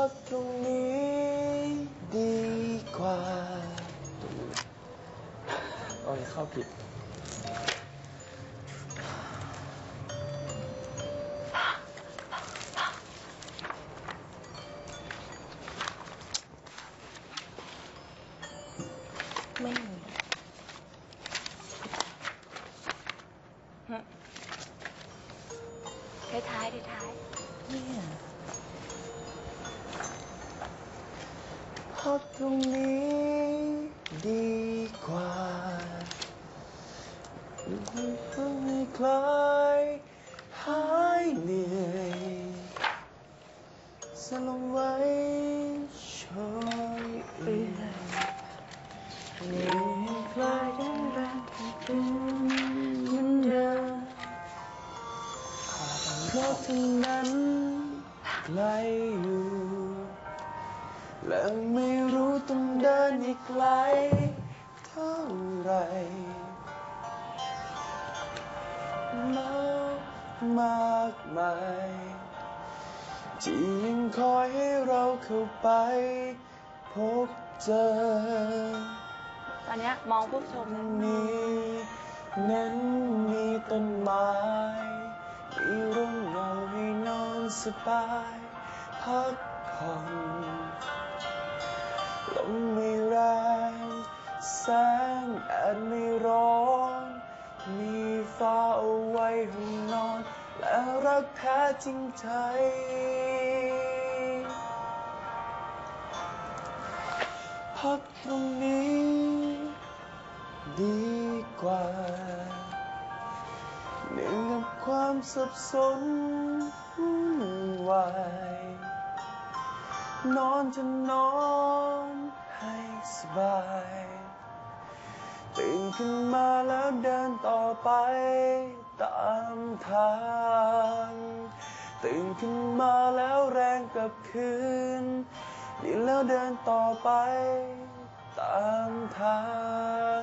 พักตรงนี้ดีกว่าโอ้ยเข้าผิด ไม่มีท้ายท้ายท้ายเนี่ย พักตรงนี้ดีกว่ามันเพิ่งให้คลายหายเหนื่อยสลงไว้ช่วยเอื่อยเหนื่อยคลายดังแรงเป็นเหมือนเดิมเพราะทั้งนั้นไกลอยู่ และไม่รู้ต้องเดินอีกไกลเท่าไหรมากมากมายที่ยังคอยให้เราเข้าไปพบเจอตอนเนี้ยมองผู้ชมนี้นั้นมีต้นไม้มีร่มเงาให้นอนสบายพักผ่อน ไม่แรงแสงแดดไม่ร้อน มีฟ้าเอาไว้ห้องนอน และรักแท้จริงใจพักตรงนี้ ดีกว่าเหนื่อยกับความสับสนวุ่นวายนอนจะนอน สบาย ตื่นขึ้นมาแล้วเดินต่อไปตามทาง ตื่นขึ้นมาแล้วแรงกลับคืนดีแล้วเดินต่อไปตามทาง